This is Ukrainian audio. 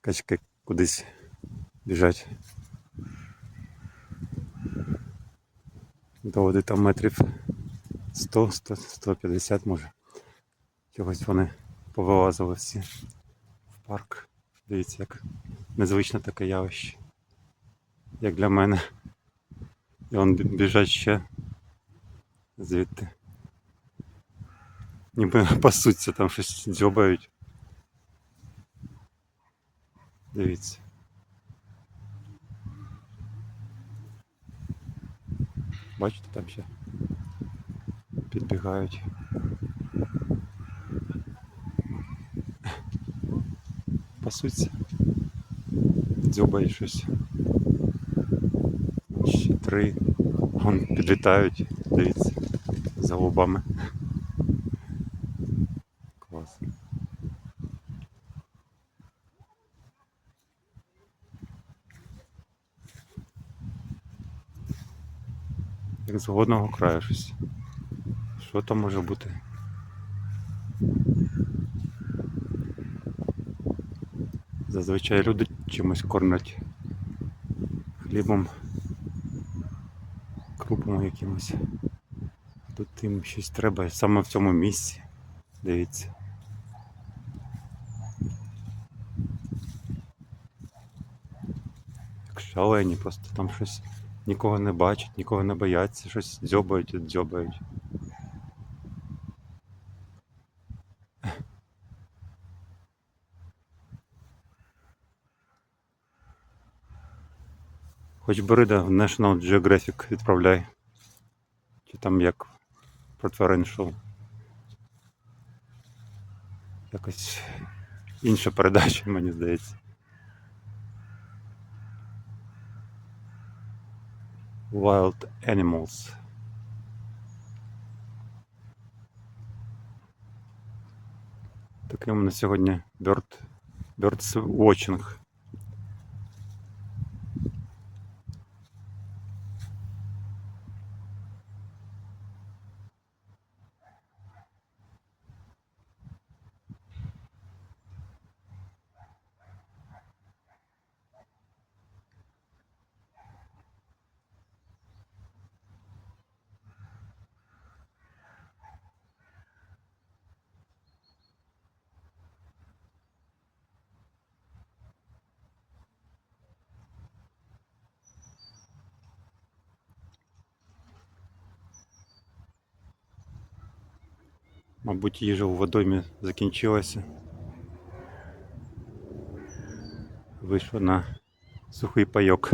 Качки кудись біжать. До води там метрів 100, 100, 150 може. Чогось вони повилазили всі в парк. Дивіться, як незвичне таке явище. Як для мене. І он біжать ще звідти. Ніби пасуться, там щось дзьобають. Дивіться. Бачите, там ще підбігають. Пасуться. Дзьобають щось. Ще три. Вон підлітають, дивіться, за лобами. Як з голодного краю щось. Що там може бути? Зазвичай люди чимось кормлять хлібом, крупами якимось. Тут їм щось треба саме в цьому місці. Дивіться. Як шалені, просто там щось нікого не бачать, нікого не бояться, щось дзьобають і дзьобають. Хоч бери да, в National Geographic відправляй. Чи там як про. Якось інша передача, мені здається. Wild Animals. Такий у мене сьогодні Bird, Birds Watching. Мабуть, їжа у водоймі закінчилася. Вийшла на сухий пайок.